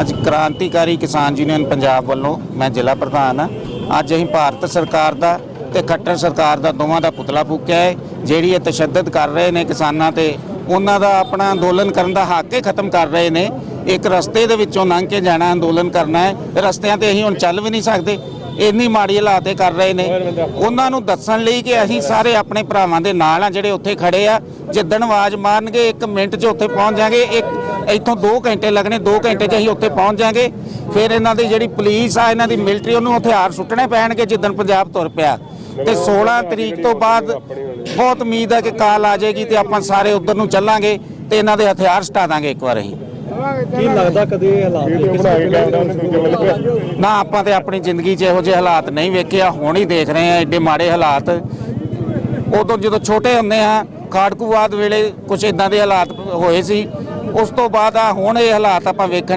ਅੱਜ ਕ੍ਰਾਂਤੀਕਾਰੀ ਕਿਸਾਨ ਯੂਨੀਅਨ ਪੰਜਾਬ ਵੱਲੋਂ ਮੈਂ ਜ਼ਿਲ੍ਹਾ ਪ੍ਰਧਾਨ ਹਾਂ। ਅੱਜ ਅਸੀਂ ਭਾਰਤ ਸਰਕਾਰ ਦਾ ਤੇ ਖੱਟਰ ਸਰਕਾਰ ਦਾ ਦੋਵਾਂ ਦਾ ਪੁਤਲਾ ਫੂਕਿਆ ਹੈ, ਜਿਹੜੀ ਇਹ ਤਸ਼ੱਦਦ ਕਰ ਰਹੇ ਨੇ ਕਿਸਾਨਾਂ ਤੇ, ਉਹਨਾਂ ਦਾ ਆਪਣਾ ਅੰਦੋਲਨ ਕਰਨ ਦਾ ਹੱਕ ਹੀ ਖਤਮ ਕਰ ਰਹੇ ਨੇ। ਇੱਕ ਰਸਤੇ ਦੇ ਵਿੱਚੋਂ ਲੰਘ ਕੇ ਜਾਣਾ, ਅੰਦੋਲਨ ਕਰਨਾ ਹੈ। ਰਸਤਿਆਂ ਤੇ ਅਸੀਂ ਹੁਣ ਚੱਲ ਵੀ ਨਹੀਂ ਸਕਦੇ। ਇੰਨੀ ਮਾੜੀ ਹਾਲਾਤ ਇਹ ਕਰ ਰਹੇ ਨੇ। ਉਹਨਾਂ ਨੂੰ ਦੱਸਣ ਲਈ ਕਿ ਅਸੀਂ ਸਾਰੇ ਆਪਣੇ ਭਰਾਵਾਂ ਦੇ ਨਾਲ ਆ, ਜਿਹੜੇ ਉੱਥੇ ਖੜੇ ਆ। ਜਿੱਦਣ ਆਵਾਜ਼ ਮਾਰਨਗੇ 1 ਮਿੰਟ 'ਚ ਉੱਥੇ ਪਹੁੰਚ ਜਾਾਂਗੇ। ਇੱਕ, ਇੱਥੋਂ 2 ਘੰਟੇ ਲੱਗਣੇ 2 ਘੰਟੇ 'ਚ ਅਸੀਂ ਉੱਥੇ ਪਹੁੰਚ ਜਾਾਂਗੇ। ਫਿਰ ਇਹਨਾਂ ਦੀ ਜਿਹੜੀ ਪੁਲਿਸ ਆ, ਇਹਨਾਂ ਦੀ ਮਿਲਟਰੀ, ਉਹਨੂੰ ਹਥਿਆਰ ਸੁੱਟਣੇ ਪੈਣਗੇ, ਜਿੱਦਣ ਪੰਜਾਬ ਤੁਰ ਪਿਆ। ਤੇ 16 ਤਰੀਕ ਤੋਂ ਬਾਅਦ ਬਹੁਤ ਉਮੀਦ ਹੈ ਕਿ ਕਾਲ ਆ ਜਾਏਗੀ ਤੇ ਆਪਾਂ ਸਾਰੇ ਉਧਰ ਨੂੰ ਚੱਲਾਂਗੇ ਤੇ ਇਹਨਾਂ ਦੇ ਹਥਿਆਰ ਸਟਾ ਦਾਂਗੇ ਇੱਕ ਵਾਰ ਅਸੀਂ। ਕੀ ਲੱਗਦਾ ਕਦੇ ਇਹ ਹਾਲਾਤ ਵੀਡੀਓ ਬਣਾ ਕੇ ਕੈਮਰਾ ਉਹਨੇ ਦੂਜੇ ਵੱਲ ਪਿਆ ਨਾ ਆਪਾਂ ਤੇ ਆਪਣੀ ਜ਼ਿੰਦਗੀ 'ਚ ਇਹੋ ਜਿਹੇ ਹਾਲਾਤ ਨਹੀਂ ਵੇਖੇ ਆ ਹੁਣ ਹੀ ਦੇਖ ਰਹੇ ਆ ਐਡੇ ਮਾੜੇ ਹਾਲਾਤ। ਉਦੋਂ ਜਦੋਂ ਛੋਟੇ ਹੁੰਦੇ ਆ ਖਾੜਕੂਵਾਦ ਵੇਲੇ ਕੁਝ ਇਦਾਂ ਦੇ ਹਾਲਾਤ ਹੋਏ ਸੀ ਉਸ ਤੋਂ ਬਾਅਦ ਆ ਹੁਣ ਇਹ ਹਾਲਾਤ ਆਪਾਂ ਵੇਖਣ